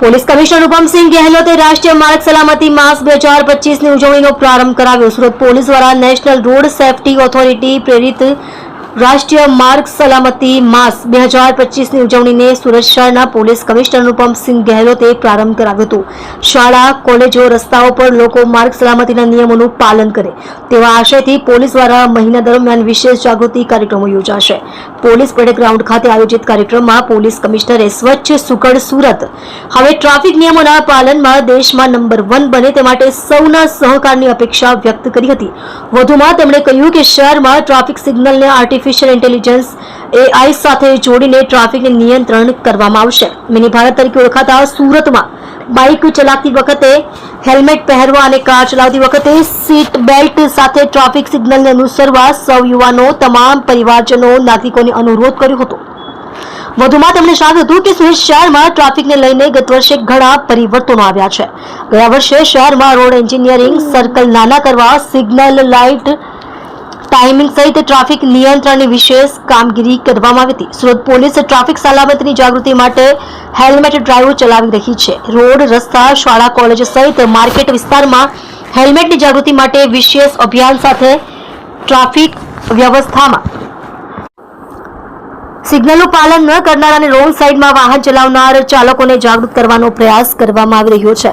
Police commissioner Rupamsinh ગેહલોતે રાષ્ટ્રીય માર્ગ સલામતી માસ બે હજાર પચીસની ઉજવણીનો પ્રારંભ કરાવ્યો. સુરત પોલીસ દ્વારા નેશનલ રોડ સેફટી ઓથોરિટી પ્રેરિત રાષ્ટ્રીય માર્ગ સલામતી માસ બે હજાર પચીસની ઉજવણીને સુરત શહેરના પોલીસ કમિશનર અનુપમસિંહ ગેહલોતે પ્રારંભ કરાવ્યો હતો. શાળા, કોલેજો, રસ્તાઓ પર લોકો માર્ગ સલામતીના નિયમોનું પાલન કરે. તેવા આશયથી પોલીસ દ્વારા મહિના દરમિયાન વિશેષ જાગૃતિ કાર્યક્રમો યોજાશે. પોલીસ પરેડ ગ્રાઉન્ડ ખાતે આયોજિત કાર્યક્રમમાં પોલીસ કમિશનરે સ્વચ્છ, સુઘડ, સુરત. હવે ટ્રાફિક નિયમોના પાલનમાં દેશમાં નંબર વન બને તે માટે સૌના સહકારની અપેક્ષા વ્યક્ત કરી હતી. વધુમાં તેમણે કહ્યું કે શહેરમાં ટ્રાફિક સિગ્નલને આર્ટિફિશિયલ ઇન્ટેલિજન્સ એઆઈ સાથે જોડીને ટ્રાફિકને નિયંત્રણ કરવામાં આવશે. મિની ભારત તરીકે ઓળખાતા સુરતમાં બાઇક ચલાવતી વખતે હેલ્મેટ પહેરવા અને કાર ચલાવતી વખતે સીટ બેલ્ટ સાથે ટ્રાફિક સિગ્નલને અનુસરવા સૌ યુવાનો, તમામ પરિવારજનો, નાગરિકોને અનુરોધ કર્યો હતો. વધુમાં તેમણે જણાવ્યું હતું કે સુરત શહેરમાં ટ્રાફિકને લઈને ગત વર્ષે ઘણા પરિવર્તનો આવ્યા છે. ગયા વર્ષે શહેરમાં રોડ એન્જિનિયરિંગ સર્કલ નાના કરવા સિગ્નલ લાઇટ ટાઈમિંગ સહિત ટ્રાફિક નિયંત્રણની વિશેષ કામગીરી કરવામાં આવી હતી. સુરત પોલીસ ટ્રાફિક સલામતીની જાગૃતિ માટે હેલ્મેટ ડ્રાઈવ ચલાવી રહી છે. રોડ, રસ્તા, શાળા, કોલેજ સહિત માર્કેટ વિસ્તારમાં હેલ્મેટની જાગૃતિ માટે વિશેષ અભિયાન સાથે ટ્રાફિક વ્યવસ્થામાં સિગ્નલનું પાલન ન કરનાર અને રોંગ સાઈડમાં વાહન ચલાવનાર ચાલકોને જાગૃત કરવાનો પ્રયાસ કરવામાં આવી રહ્યો છે.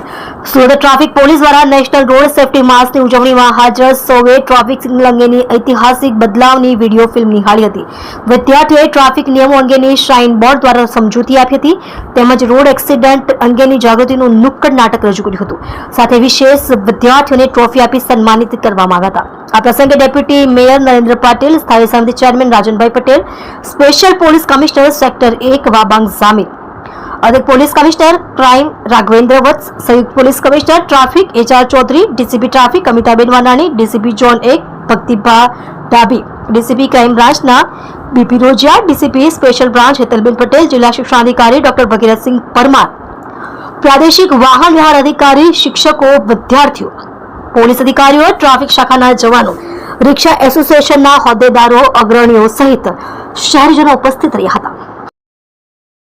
સુરત ટ્રાફિક પોલીસ દ્વારા નેશનલ રોડ સેફટી માસની ઉજવણીમાં હાજર સૌએ ટ્રાફિક સિગ્નલ અંગેની ઐતિહાસિક બદલાવની વીડિયો ફિલ્મ નિહાળી હતી. વિદ્યાર્થીઓએ ટ્રાફિક નિયમો અંગેની શાઇન બોર્ડ દ્વારા સમજૂતી આપી હતી તેમજ રોડ એક્સિડન્ટ અંગેની જાગૃતિનું નુક્કડ નાટક રજૂ કર્યું હતું. સાથે વિશેષ વિદ્યાર્થીઓને ટ્રોફી આપી સન્માનિત કરવામાં આવ્યા હતા. આ પ્રસંગે ડેપ્યુટી મેયર નરેન્દ્ર પાટીલ, સ્થાયી સમિતિ chairman Rajanbhai Patel, special police commissioner sector એક વાબાંગ સામી અધિક police commissioner crime Raghvendra Vatsa, સંયુક્ત police commissioner traffic HR Chaudhary, DCP traffic Amitaben Vanani, DCP zone એક ભક્તિભા ડાભી, ડીસીપી ક્રાઇમ બ્રાન્ચના BP Rojiya, DCP special branch Hetalben Patel, જિલ્લા શિક્ષણાધિકારી doctor Bhagirathsinh Parmar. પ્રાદેશિક વાહન વ્યવહાર અધિકારી, શિક્ષકો, વિદ્યાર્થીઓ. પોલીસ અધિકારીઓ ટ્રાફિક શાખાના જવાનો રિક્ષા એસોસિએશનના હોદ્દેદારો અગ્રણીઓ સહિત શહેરીજનો ઉપસ્થિત રહ્યા હતા.